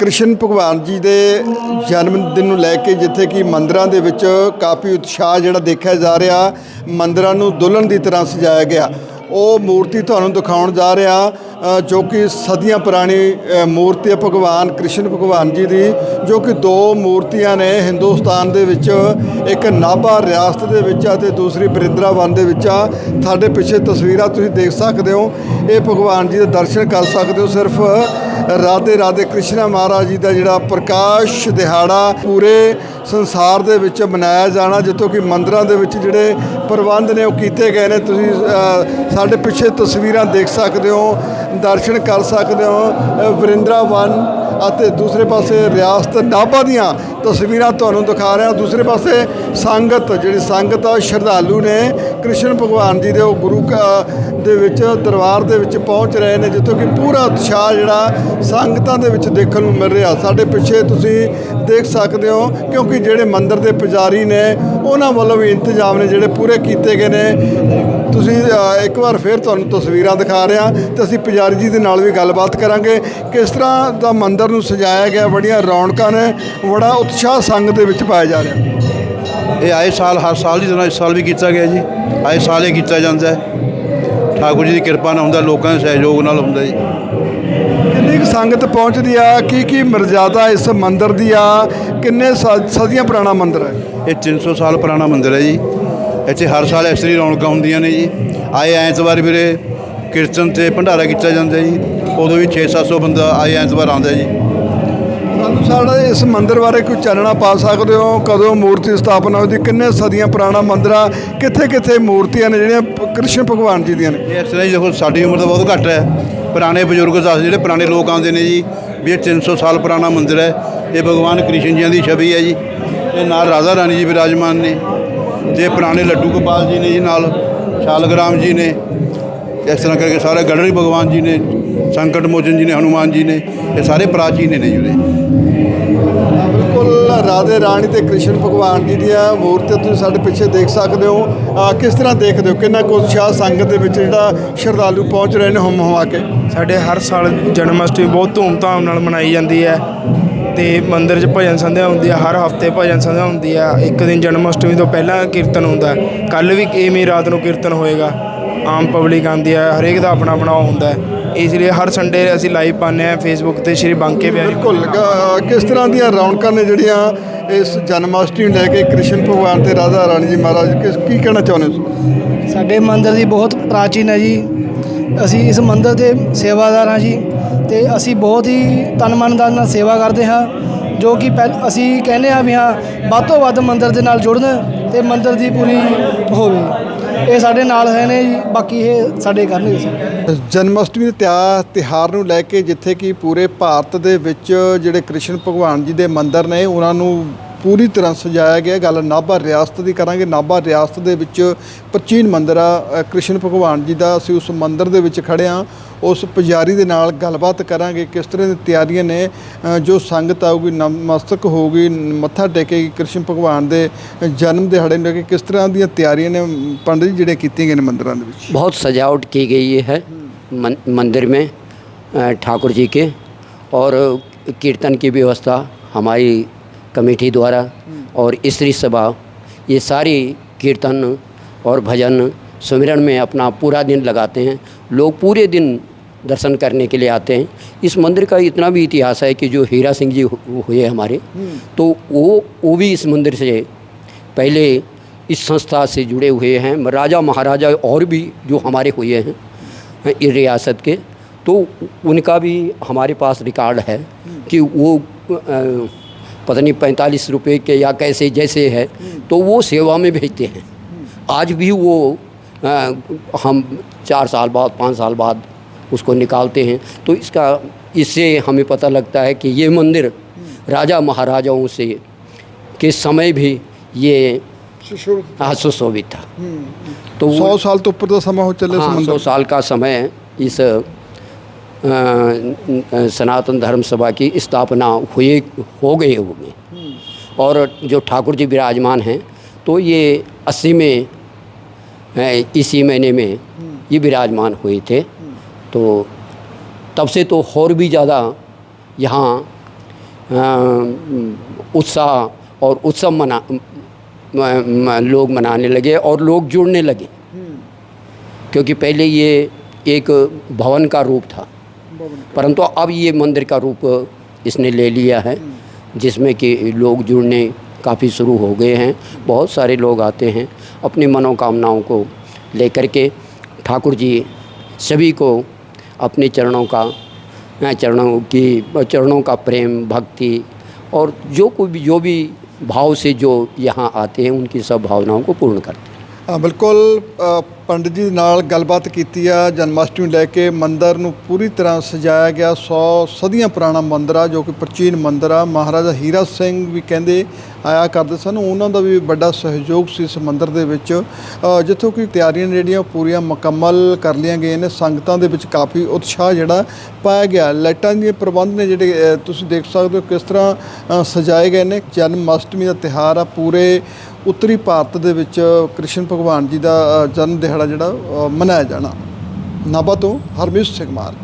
ਕ੍ਰਿਸ਼ਨ ਭਗਵਾਨ ਜੀ ਦੇ ਜਨਮ ਦਿਨ ਨੂੰ ਲੈ ਕੇ ਜਿੱਥੇ ਕਿ ਮੰਦਰਾਂ ਦੇ ਵਿੱਚ ਕਾਫੀ ਉਤਸ਼ਾਹ ਜਿਹੜਾ ਦੇਖਿਆ ਜਾ ਰਿਹਾ, ਮੰਦਰਾਂ ਨੂੰ ਦੁਲਹਨ ਦੀ ਤਰ੍ਹਾਂ ਸਜਾਇਆ ਗਿਆ। ਉਹ ਮੂਰਤੀ ਤੁਹਾਨੂੰ ਦਿਖਾਉਣ ਜਾ ਰਿਹਾ ਜੋ ਕਿ ਸਦੀਆਂ ਪੁਰਾਣੀ ਮੂਰਤੀ ਹੈ ਭਗਵਾਨ ਕ੍ਰਿਸ਼ਨ ਭਗਵਾਨ ਜੀ ਦੀ, ਜੋ ਕਿ ਦੋ ਮੂਰਤੀਆਂ ਨੇ ਹਿੰਦੁਸਤਾਨ ਦੇ ਵਿੱਚ, ਇੱਕ ਨਾਭਾ ਰਿਆਸਤ ਦੇ ਵਿੱਚ ਆ ਤੇ ਦੂਸਰੀ ਬਰਿੰਦਰਾਵਨ ਦੇ ਵਿੱਚ ਆ। ਸਾਡੇ ਪਿੱਛੇ ਤਸਵੀਰਾਂ ਤੁਸੀਂ ਦੇਖ ਸਕਦੇ ਹੋ, ਇਹ ਭਗਵਾਨ ਜੀ ਦੇ ਦਰਸ਼ਨ ਕਰ ਸਕਦੇ ਹੋ, ਸਿਰਫ ਰਾਧੇ ਰਾਧੇ ਕ੍ਰਿਸ਼ਨਾ ਮਹਾਰਾਜ ਜੀ ਦਾ ਜਿਹੜਾ ਪ੍ਰਕਾਸ਼ ਦਿਹਾੜਾ ਪੂਰੇ ਸੰਸਾਰ ਦੇ ਵਿੱਚ ਮਨਾਇਆ ਜਾਣਾ, ਜਿੱਥੋਂ ਕਿ ਮੰਦਰਾਂ ਦੇ ਵਿੱਚ ਜਿਹੜੇ ਪ੍ਰਬੰਧ ਨੇ ਉਹ ਕੀਤੇ ਗਏ ਨੇ। ਤੁਸੀਂ ਸਾਡੇ ਪਿੱਛੇ ਤਸਵੀਰਾਂ ਦੇਖ ਸਕਦੇ ਹੋ, ਦਰਸ਼ਨ ਕਰ ਸਕਦੇ ਹੋ ਵਰਿੰਦਰਾਵਨ ਅਤੇ ਦੂਸਰੇ ਪਾਸੇ ਰਿਆਸਤ ਨਾਭਾ ਦੀਆਂ ਤਸਵੀਰਾਂ ਤੁਹਾਨੂੰ ਦਿਖਾ ਰਿਹਾ। ਦੂਸਰੇ ਪਾਸੇ ਸੰਗਤ, ਜਿਹੜੀ ਸੰਗਤ ਆ, ਸ਼ਰਧਾਲੂ ਨੇ ਕ੍ਰਿਸ਼ਨ ਭਗਵਾਨ ਜੀ ਦੇ, ਉਹ ਗੁਰੂ ਘ- ਦੇ ਵਿੱਚ, ਦਰਬਾਰ ਦੇ ਵਿੱਚ ਪਹੁੰਚ ਰਹੇ ਨੇ, ਜਿੱਥੋਂ ਕਿ ਪੂਰਾ ਉਤਸ਼ਾਹ ਜਿਹੜਾ ਸੰਗਤਾਂ ਦੇ ਵਿੱਚ ਦੇਖਣ ਨੂੰ ਮਿਲ ਰਿਹਾ। ਸਾਡੇ ਪਿੱਛੇ ਤੁਸੀਂ ਦੇਖ ਸਕਦੇ ਹੋ, ਕਿਉਂਕਿ ਜਿਹੜੇ ਮੰਦਿਰ ਦੇ ਪੁਜਾਰੀ ਨੇ, ਉਹਨਾਂ ਵੱਲੋਂ ਵੀ ਇੰਤਜ਼ਾਮ ਨੇ ਜਿਹੜੇ ਪੂਰੇ ਕੀਤੇ ਗਏ ਨੇ। ਤੁਸੀਂ ਇੱਕ ਵਾਰ ਫਿਰ ਤੁਹਾਨੂੰ ਤਸਵੀਰਾਂ ਦਿਖਾ ਰਿਹਾ। ਤੇ ਅਸੀਂ ਪੁਜਾਰੀ ਜੀ ਦੇ ਨਾਲ ਵੀ ਗੱਲਬਾਤ ਕਰਾਂਗੇ, ਕਿਸ ਤਰ੍ਹਾਂ ਦਾ ਮੰਦਿਰ ਨੂੰ ਸਜਾਇਆ ਗਿਆ, ਬੜੀਆਂ ਰੌਣਕਾਂ ਨੇ, ਬੜਾ ਉਤਸ਼ਾਹ ਸੰਗਤ ਦੇ ਵਿੱਚ ਪਾਇਆ ਜਾ ਰਿਹਾ। ਇਹ ਆਏ ਸਾਲ, ਹਰ ਸਾਲ ਦੀ ਤਰ੍ਹਾਂ ਇਸ ਸਾਲ ਵੀ ਕੀਤਾ ਗਿਆ ਜੀ। ਆਏ ਸਾਲ ਇਹ ਕੀਤਾ ਜਾਂਦਾ ਹੈ। ਠਾਕੁਰ ਜੀ ਦੀ ਕਿਰਪਾ ਨਾਲ ਹੁੰਦਾ ਲੋਕਾਂ ਦੇ ਸਹਿਯੋਗ ਨਾਲ ਹੁੰਦਾ ਜੀ। ਕਿੰਨੀ ਸੰਗਤ ਪਹੁੰਚਦੀ ਆ? ਕੀ ਕੀ ਮਰਜ਼ਾਦਾ ਇਸ ਮੰਦਿਰ ਦੀ ਆ? ਕਿੰਨੇ ਸਦੀਆਂ ਪੁਰਾਣਾ ਮੰਦਿਰ ਹੈ? ਇਹ 300 ਸਾਲ ਪੁਰਾਣਾ ਮੰਦਿਰ ਹੈ ਜੀ। ਇੱਥੇ ਹਰ ਸਾਲ ਹੀ ਰੌਣਕਾਂ ਹੁੰਦੀਆਂ ਨੇ ਜੀ। ਆਏ ਐਤਵਾਰ ਵੀਰੇ ਕੀਰਤਨ ਤੇ ਭੰਡਾਰਾ ਕੀਤਾ ਜਾਂਦਾ ਜੀ। ਉਦੋਂ ਵੀ 6-700 ਬੰਦਾ ਆਏ ਐਤਵਾਰ ਆਉਂਦਾ ਜੀ। ਸਾਨੂੰ ਸਾਡਾ ਇਸ ਮੰਦਿਰ ਬਾਰੇ ਕੋਈ ਚਾਨਣਾ ਪਾ ਸਕਦੇ ਹੋ? ਕਦੋਂ ਮੂਰਤੀ ਸਥਾਪਨਾ ਹੋਈ ਕਿੰਨੇ ਸਦੀਆਂ ਪੁਰਾਣਾ ਮੰਦਿਰ ਆ? ਕਿੱਥੇ ਕਿੱਥੇ ਮੂਰਤੀਆਂ ਨੇ ਜਿਹੜੀਆਂ ਕ੍ਰਿਸ਼ਨ ਭਗਵਾਨ ਜੀ ਦੀਆਂ ਨੇ? ਇਸ ਤਰ੍ਹਾਂ ਜੀ ਦੇਖੋ, ਸਾਡੀ ਉਮਰ ਤਾਂ ਬਹੁਤ ਘੱਟ ਹੈ। ਪੁਰਾਣੇ ਬਜ਼ੁਰਗ ਦੱਸ ਜਿਹੜੇ ਪੁਰਾਣੇ ਲੋਕ ਆਉਂਦੇ ਨੇ ਜੀ, ਵੀ ਇਹ 300 ਸਾਲ ਪੁਰਾਣਾ ਮੰਦਿਰ ਹੈ। ਇਹ ਭਗਵਾਨ ਕ੍ਰਿਸ਼ਨ ਜੀ ਦੀ ਛਵੀ ਹੈ ਜੀ। ਇਹ ਨਾਲ ਰਾਧਾ ਰਾਣੀ ਜੀ ਵਿਰਾਜਮਾਨ ਨੇ। ਤੇ ਪੁਰਾਣੇ ਲੱਡੂ ਗੋਪਾਲ ਜੀ ਨੇ ਜੀ ਨਾਲ, ਸ਼ਾਲਗ੍ਰਾਮ ਜੀ ਨੇ। ਇਸ ਤਰ੍ਹਾਂ ਕਰਕੇ ਸਾਰੇ ਗੜਰੀ ਭਗਵਾਨ ਜੀ ਨੇ, ਸੰਕਟ ਮੋਚਨ ਜੀ ਨੇ, ਹਨੂਮਾਨ ਜੀ ਨੇ। ਇਹ ਸਾਰੇ ਪ੍ਰਾਚੀਨ ਨੇ ਜੁੜੇ ਬਿਲਕੁਲ, ਰਾਧੇ ਰਾਣੀ ਤੇ ਕ੍ਰਿਸ਼ਨ ਭਗਵਾਨ ਜੀ ਦੀਆਂ ਮੂਰਤੀਆਂ ਤੁਸੀਂ ਸਾਡੇ ਪਿੱਛੇ ਦੇਖ ਸਕਦੇ ਹੋ। ਕਿਸ ਤਰ੍ਹਾਂ ਦੇਖਦੇ ਹੋ? ਕਿੰਨਾ ਕੁ ਉਤਸ਼ਾਹ ਸੰਗਤ ਦੇ ਵਿੱਚ ਜਿਹੜਾ ਸ਼ਰਧਾਲੂ ਪਹੁੰਚ ਰਹੇ ਨੇ ਹਮ ਹਮਾ ਕੇ? ਸਾਡੇ ਹਰ ਸਾਲ ਜਨਮ ਅਸ਼ਟਮੀ ਬਹੁਤ ਧੂਮਧਾਮ ਨਾਲ ਮਨਾਈ ਜਾਂਦੀ ਹੈ ਤੇ ਮੰਦਿਰ 'ਚ ਭਜਨ ਸੰਧਿਆ ਹੁੰਦੀ ਹੈ, ਹਰ ਹਫ਼ਤੇ ਭਜਨ ਸੰਧਿਆ ਹੁੰਦੀ ਹੈ। ਇੱਕ ਦਿਨ ਜਨਮ ਅਸ਼ਟਮੀ ਤੋਂ ਪਹਿਲਾਂ ਕੀਰਤਨ ਹੁੰਦਾ ਹੈ। ਕੱਲ ਵੀ ਇਵੇਂ ਰਾਤ ਨੂੰ ਕੀਰਤਨ ਹੋਏਗਾ। ਆਮ ਪਬਲਿਕ ਆਉਂਦੀ ਹੈ ਹਰੇਕ ਦਾ ਆਪਣਾ ਆਪਣਾ ਹੁੰਦਾ ਹੈ। ਇਸ ਲਈ ਹਰ ਸੰਡੇ ਅਸੀਂ ਲਾਈਵ ਪਾਉਂਦੇ ਹਾਂ ਫੇਸਬੁੱਕ ਤੇ ਸ਼੍ਰੀ ਬਾਂਕੇ ਬਿਹਾਰੀ ਬਿਲਕੁਲ ਅਹ ਕਿਸ ਤਰ੍ਹਾਂ ਦੀਆਂ ਰੌਣਕਾਂ ਨੇ ਜਿਹੜੀਆਂ ਇਸ ਜਨਮਾਸ਼ਟਮੀ ਨੂੰ ਲੈ ਕੇ ਕ੍ਰਿਸ਼ਨ ਭਗਵਾਨ ਤੇ ਰਾਧਾ ਰਾਣੀ ਜੀ ਮਹਾਰਾਜ ਕਿਸ ਕੀ ਕਹਿਣਾ ਚਾਹੁੰਦੇ ਹੋ ਸਾਡੇ ਮੰਦਿਰ ਦੀ ਬਹੁਤ ਪ੍ਰਾਚੀਨ ਹੈ ਜੀ। ਅਸੀਂ ਇਸ ਮੰਦਿਰ ਦੇ ਸੇਵਾਦਾਰ ਹਾਂ ਜੀ ਤੇ ਅਸੀਂ ਬਹੁਤ ਹੀ ਤਨ ਮਨ ਧਨ ਨਾਲ ਸੇਵਾ ਕਰਦੇ ਹਾਂ ਜੋ ਕਿ ਪਹਿਲ ਅਸੀਂ ਕਹਿੰਦੇ ਹਾਂ ਵੀ ਹਾਂ ਵੱਧ ਤੋਂ ਵੱਧ ਮੰਦਿਰ ਦੇ ਨਾਲ ਜੁੜਨ ਤੇ ਮੰਦਿਰ ਦੀ ਪੂਰੀ ਹੋਵੇ। ਇਹ ਸਾਡੇ ਨਾਲ ਹੈ ਨੇ ਜੀ, ਬਾਕੀ ਇਹ ਸਾਡੇ ਕਰਨਗੇ ਜੀ। ਜਨਮਾਸ਼ਟਮੀ ਦੇ ਤਿਆ ਤਿਹਾਰ ਨੂੰ ਲੈ ਕੇ ਜਿੱਥੇ ਕਿ ਪੂਰੇ ਭਾਰਤ ਦੇ ਵਿੱਚ ਜਿਹੜੇ ਕ੍ਰਿਸ਼ਨ ਭਗਵਾਨ ਜੀ ਦੇ ਮੰਦਿਰ ਨੇ, ਉਹਨਾਂ ਨੂੰ ਪੂਰੀ ਤਰ੍ਹਾਂ ਸਜਾਇਆ ਗਿਆ। ਗੱਲ ਨਾਭਾ ਰਿਆਸਤ ਦੀ ਕਰਾਂਗੇ। ਨਾਭਾ ਰਿਆਸਤ ਦੇ ਵਿੱਚ ਪ੍ਰਾਚੀਨ ਮੰਦਿਰ ਆ ਕ੍ਰਿਸ਼ਨ ਭਗਵਾਨ ਜੀ ਦਾ ਅਸੀਂ ਉਸ ਮੰਦਿਰ ਦੇ ਵਿੱਚ ਖੜੇ ਆ ਉਸ ਪੁਜਾਰੀ ਦੇ ਨਾਲ ਗੱਲਬਾਤ ਕਰਾਂਗੇ ਕਿਸ ਤਰ੍ਹਾਂ ਦੀ ਤਿਆਰੀਆਂ ਨੇ ਅ, ਜੋ ਸੰਗਤ ਆਊਗੀ ਨਮਸਤਕ ਹੋਊਗੀ ਮੱਥਾ ਟੇਕੇਗੀ ਕ੍ਰਿਸ਼ਨ ਭਗਵਾਨ ਦੇ ਜਨਮ ਦਿਹਾੜੇ ਨੂੰ ਲੈ ਕੇ ਕਿਸ ਤਰ੍ਹਾਂ ਦੀਆਂ ਤਿਆਰੀਆਂ ਨੇ ਪੰਡਿਤ ਜੀ ਜਿਹੜੇ ਕੀਤੀਆਂ ਗਏ ਨੇ ਮੰਦਿਰਾਂ ਦੇ ਵਿੱਚ बहुत सजावट की गई है मन, मंदिर में अ, ठाकुर जी के और कीर्तन की व्यवस्था हमारी कमेटी द्वारा और स्त्री सभा ये सारी कीर्तन और भजन सुमिरन में अपना पूरा दिन लगाते हैं। लोग पूरे दिन दर्शन करने के लिए आते हैं। इस मंदिर का इतना भी इतिहास है कि जो हीरा सिंह जी हुए हमारे तो वो वो भी इस मंदिर से पहले इस संस्था से जुड़े हुए हैं। राजा महाराजा और भी जो हमारे हुए हैं इस रियासत के तो उनका भी हमारे पास रिकॉर्ड है कि वो पता नहीं पैंतालीस रुपये के या कैसे जैसे है तो वो सेवा में भेजते हैं। आज भी वो आ, हम चार साल बाद पाँच साल बाद उसको निकालते हैं। तो इसका इससे हमें पता लगता है कि ये मंदिर राजा महाराजाओं से के समय भी ये सुशोभित था। हाँ, तो सौ साल तो ऊपर समय हो चले हाँ, सौ साल का समय इस सनातन धर्म सभा की स्थापना हुए हो गई होगी। हम्म। और जो ठाकुर जी विराजमान हैं तो ये अस्सी में इसी महीने में ये विराजमान हुए थे। तो तब से तो और भी ज़्यादा यहाँ उत्साह और उत्सव मना लोग मनाने लगे और लोग जुड़ने लगे। क्योंकि पहले ये एक भवन का रूप था। परंतु अब ये मंदिर का रूप इसने ले लिया है, जिसमें कि लोग जुड़ने काफ़ी शुरू हो गए हैं। बहुत सारे लोग आते हैं अपनी मनोकामनाओं को लेकर के। ठाकुर जी सभी को अपने चरणों का चरणों की, चरणों का प्रेम, भक्ति और जो कोई भी, जो भी भाव से जो यहाँ आते हैं, उनकी सब भावनाओं को पूर्ण करते हैं। ਹਾਂ, ਬਿਲਕੁਲ ਪੰਡਿਤ ਜੀ ਨਾਲ ਗੱਲਬਾਤ ਕੀਤੀ ਆ, ਜਨਮਾਸ਼ਟਮੀ ਲੈ ਕੇ ਮੰਦਰ ਨੂੰ ਪੂਰੀ ਤਰ੍ਹਾਂ ਸਜਾਇਆ ਗਿਆ 100 ਸਦੀਆਂ ਪੁਰਾਣਾ ਮੰਦਰ ਆ, ਜੋ ਕਿ ਪ੍ਰਾਚੀਨ ਮੰਦਰ ਆ। ਮਹਾਰਾਜਾ ਹੀਰਾ ਸਿੰਘ ਵੀ ਕਹਿੰਦੇ ਆਇਆ ਕਰਦੇ ਸਨ, ਉਹਨਾਂ ਦਾ ਵੀ ਵੱਡਾ ਸਹਿਯੋਗ ਸੀ ਇਸ ਮੰਦਰ ਦੇ ਵਿੱਚ। ਜਿੱਥੋਂ ਕਿ ਤਿਆਰੀਆਂ ਨੇ ਜਿਹੜੀਆਂ ਪੂਰੀਆਂ ਮੁਕੰਮਲ ਕਰ ਲਈਆਂ ਗਈਆਂ ਨੇ, ਸੰਗਤਾਂ ਦੇ ਵਿੱਚ ਕਾਫੀ ਉਤਸ਼ਾਹ ਜਿਹੜਾ ਪਾਇਆ ਗਿਆ। ਲਾਈਟਾਂ ਦੇ ਪ੍ਰਬੰਧ ਨੇ ਜਿਹੜੇ ਤੁਸੀਂ ਦੇਖ ਸਕਦੇ ਹੋ ਕਿਸ ਤਰ੍ਹਾਂ ਸਜਾਏ ਗਏ ਨੇ। ਜਨਮ ਅਸ਼ਟਮੀ ਦਾ ਤਿਹਾਰ ਆ, ਪੂਰੇ ਉੱਤਰੀ ਭਾਰਤ ਦੇ ਵਿੱਚ ਕ੍ਰਿਸ਼ਨ ਭਗਵਾਨ ਜੀ ਦਾ ਜਨਮ ਦਿਹਾੜਾ ਜਿਹੜਾ ਮਨਾਇਆ ਜਾਣਾ। ਨਾਭਾ ਤੋਂ ਹਰਮੀਤ ਸਿੰਘ ਮਾਨ।